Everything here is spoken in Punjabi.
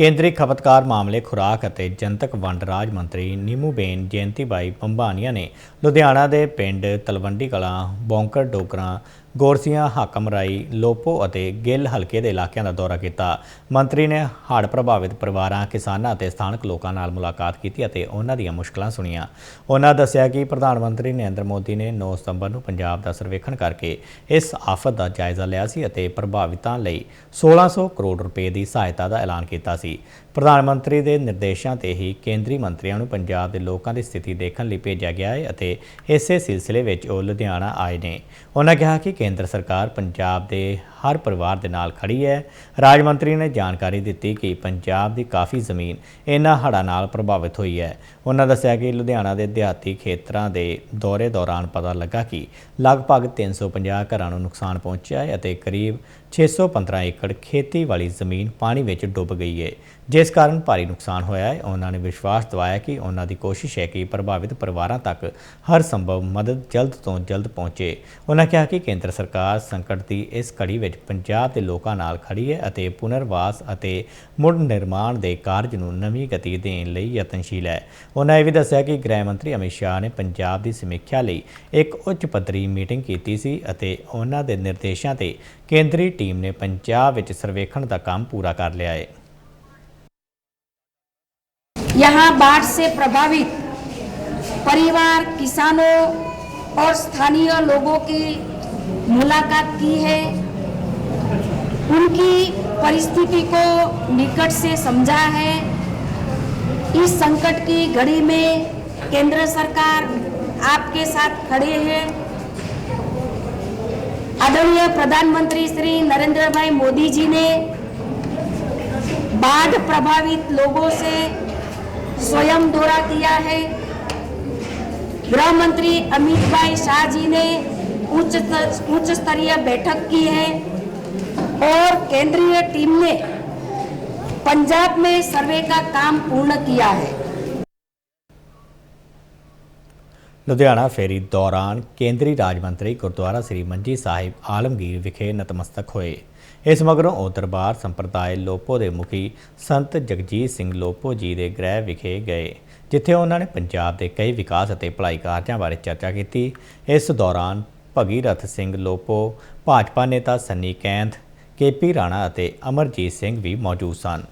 ਕੇਂਦਰੀ ਖਪਤਕਾਰ ਮਾਮਲੇ ਖੁਰਾਕ ਅਤੇ ਜਨਤਕ ਵੰਡ ਰਾਜ ਮੰਤਰੀ ਨੀਮੂਬੇਨ ਜਯੰਤੀਬਾਈ ਪੰਬਾਨੀਆ ਨੇ ਲੁਧਿਆਣਾ ਦੇ ਪਿੰਡ ਤਲਵੰਡੀ ਕਲਾਂ ਬੌਂਕਰ ਡੋਕਰਾਂ ਗੋਰਸੀਆਂ ਹਾਕਮਰਾਈ ਲੋਪੋ ਅਤੇ ਗਿੱਲ ਹਲਕੇ ਦੇ ਇਲਾਕਿਆਂ ਦਾ ਦੌਰਾ ਕੀਤਾ। ਮੰਤਰੀ ਨੇ ਹੜ੍ਹ ਪ੍ਰਭਾਵਿਤ ਪਰਿਵਾਰਾਂ, ਕਿਸਾਨਾਂ ਅਤੇ ਸਥਾਨਕ ਲੋਕਾਂ ਨਾਲ ਮੁਲਾਕਾਤ ਕੀਤੀ ਅਤੇ ਉਹਨਾਂ ਦੀਆਂ ਮੁਸ਼ਕਲਾਂ ਸੁਣੀਆਂ। ਉਹਨਾਂ ਦੱਸਿਆ ਕਿ ਪ੍ਰਧਾਨ ਮੰਤਰੀ ਨਰਿੰਦਰ ਮੋਦੀ ਨੇ 9 ਸਤੰਬਰ ਨੂੰ ਪੰਜਾਬ ਦਾ ਸਰਵੇਖਣ ਕਰਕੇ ਇਸ ਆਫਤ ਦਾ ਜਾਇਜ਼ਾ ਲਿਆ ਸੀ ਅਤੇ ਪ੍ਰਭਾਵਿਤਾਂ ਲਈ 1600 ਕਰੋੜ ਰੁਪਏ ਦੀ ਸਹਾਇਤਾ ਦਾ ਐਲਾਨ ਕੀਤਾ ਸੀ। ਪ੍ਰਧਾਨ ਮੰਤਰੀ ਦੇ ਨਿਰਦੇਸ਼ਾਂ ਤੇ ਹੀ ਕੇਂਦਰੀ ਮੰਤਰੀਆਂ ਨੂੰ ਪੰਜਾਬ ਦੇ ਲੋਕਾਂ ਦੀ ਸਥਿਤੀ ਦੇਖਣ ਲਈ ਭੇਜਿਆ ਗਿਆ ਹੈ ਅਤੇ ਇਸੇ ਸਿਲਸਿਲੇ ਵਿੱਚ ਉਹ ਲੁਧਿਆਣਾ ਆਏ ਨੇ। ਉਹਨਾਂ ਕਿਹਾ ਕਿ ਕੇਂਦਰ ਸਰਕਾਰ ਪੰਜਾਬ ਦੇ ਹਰ ਪਰਿਵਾਰ ਦੇ ਨਾਲ ਖੜੀ ਹੈ। ਰਾਜ ਮੰਤਰੀ ਨੇ ਜਾਣਕਾਰੀ ਦਿੱਤੀ ਕਿ ਪੰਜਾਬ ਦੀ ਕਾਫੀ ਜ਼ਮੀਨ ਇਹਨਾਂ ਹੜ੍ਹਾਂ ਨਾਲ ਪ੍ਰਭਾਵਿਤ ਹੋਈ ਹੈ। ਉਹਨਾਂ ਦੱਸਿਆ ਕਿ ਲੁਧਿਆਣਾ ਦੇ ਦਿਹਾਤੀ ਖੇਤਰਾਂ ਦੇ ਦੌਰੇ ਦੌਰਾਨ ਪਤਾ ਲੱਗਾ ਕਿ ਲਗਭਗ 350 ਘਰਾਂ ਨੂੰ ਨੁਕਸਾਨ ਪਹੁੰਚਿਆ ਹੈ ਅਤੇ ਕਰੀਬ 615 ਏਕੜ ਖੇਤੀ ਵਾਲੀ ਜ਼ਮੀਨ ਪਾਣੀ ਵਿੱਚ ਡੁੱਬ ਗਈ ਹੈ ਜਿਸ ਕਾਰਨ ਭਾਰੀ ਨੁਕਸਾਨ ਹੋਇਆ ਹੈ ਉਹਨਾਂ ਨੇ ਵਿਸ਼ਵਾਸ ਦਿਵਾਇਆ ਕਿ ਉਹਨਾਂ ਦੀ ਕੋਸ਼ਿਸ਼ ਹੈ ਕਿ ਪ੍ਰਭਾਵਿਤ ਪਰਿਵਾਰਾਂ ਤੱਕ ਹਰ ਸੰਭਵ ਮਦਦ ਜਲਦ ਤੋਂ ਜਲਦ ਪਹੁੰਚੇ। ਉਹਨਾਂ ਕਿਹਾ ਕਿ ਕੇਂਦਰ ਸਰਕਾਰ ਸੰਕਟ ਦੀ ਇਸ ਘੜੀ ਵਿੱਚ ਪੰਜਾਬ ਦੇ ਲੋਕਾਂ ਨਾਲ ਖੜੀ ਹੈ ਅਤੇ ਪੁਨਰਵਾਸ ਅਤੇ ਮੁੜ ਨਿਰਮਾਣ ਦੇ ਕਾਰਜ ਨੂੰ ਨਵੀਂ ਗਤੀ ਦੇਣ ਲਈ ਯਤਨਸ਼ੀਲ ਹੈ। ਉਹਨਾਂ ਇਹ ਵੀ ਦੱਸਿਆ ਕਿ ਗ੍ਰਹਿ ਮੰਤਰੀ ਅਮਿਤ ਸ਼ਾਹ ਨੇ ਪੰਜਾਬ ਦੀ ਸਮੀਖਿਆ ਲਈ ਇੱਕ ਉੱਚ ਪੱਧਰੀ ਮੀਟਿੰਗ ਕੀਤੀ ਸੀ ਅਤੇ ਉਹਨਾਂ ਦੇ ਨਿਰਦੇਸ਼ਾਂ ਤੇ ਕੇਂਦਰੀ ਟੀਮ ਨੇ ਪੰਜਾਬ ਵਿੱਚ ਸਰਵੇਖਣ ਦਾ ਕੰਮ ਪੂਰਾ ਕਰ ਲਿਆ ਹੈ यहाँ बाढ़ से प्रभावित परिवार किसानों और स्थानीय लोगों की मुलाकात की है उनकी परिस्थिति को निकट से समझा है इस संकट की घड़ी में केंद्र सरकार आपके साथ खड़े हैं आदरणीय प्रधानमंत्री श्री नरेंद्र भाई मोदी जी ने बाढ़ प्रभावित लोगों से स्वयं दौरा किया है। गृह मंत्री अमित भाई शाह जी ने उच्च उच्च स्तरीय बैठक की है और केंद्रीय टीम ने पंजाब में सर्वे का काम पूर्ण किया है। ਲੁਧਿਆਣਾ ਫੇਰੀ ਦੌਰਾਨ ਕੇਂਦਰੀ ਰਾਜ ਮੰਤਰੀ ਗੁਰਦੁਆਰਾ ਸ੍ਰੀ ਮੰਜੀ ਸਾਹਿਬ ਆਲਮਗੀਰ ਵਿਖੇ ਨਤਮਸਤਕ ਹੋਏ। ਇਸ ਮਗਰੋਂ ਉਹ ਦਰਬਾਰ ਸੰਪਰਦਾਇ ਲੋਪੋ ਦੇ ਮੁਖੀ ਸੰਤ ਜਗਜੀਤ ਸਿੰਘ ਲੋਪੋ ਜੀ ਦੇ ਗ੍ਰਹਿ ਵਿਖੇ ਗਏ, ਜਿੱਥੇ ਉਹਨਾਂ ਨੇ ਪੰਜਾਬ ਦੇ ਕਈ ਵਿਕਾਸ ਅਤੇ ਭਲਾਈ ਕਾਰਜਾਂ ਬਾਰੇ ਚਰਚਾ ਕੀਤੀ। ਇਸ ਦੌਰਾਨ ਭਗੀਰਥ ਸਿੰਘ ਲੋਪੋ, ਭਾਜਪਾ ਨੇਤਾ ਸੰਨੀ ਕੈਂਥ ਕੇਪੀ ਰਾਣਾ ਅਤੇ ਅਮਰਜੀਤ ਸਿੰਘ ਵੀ ਮੌਜੂਦ ਸਨ।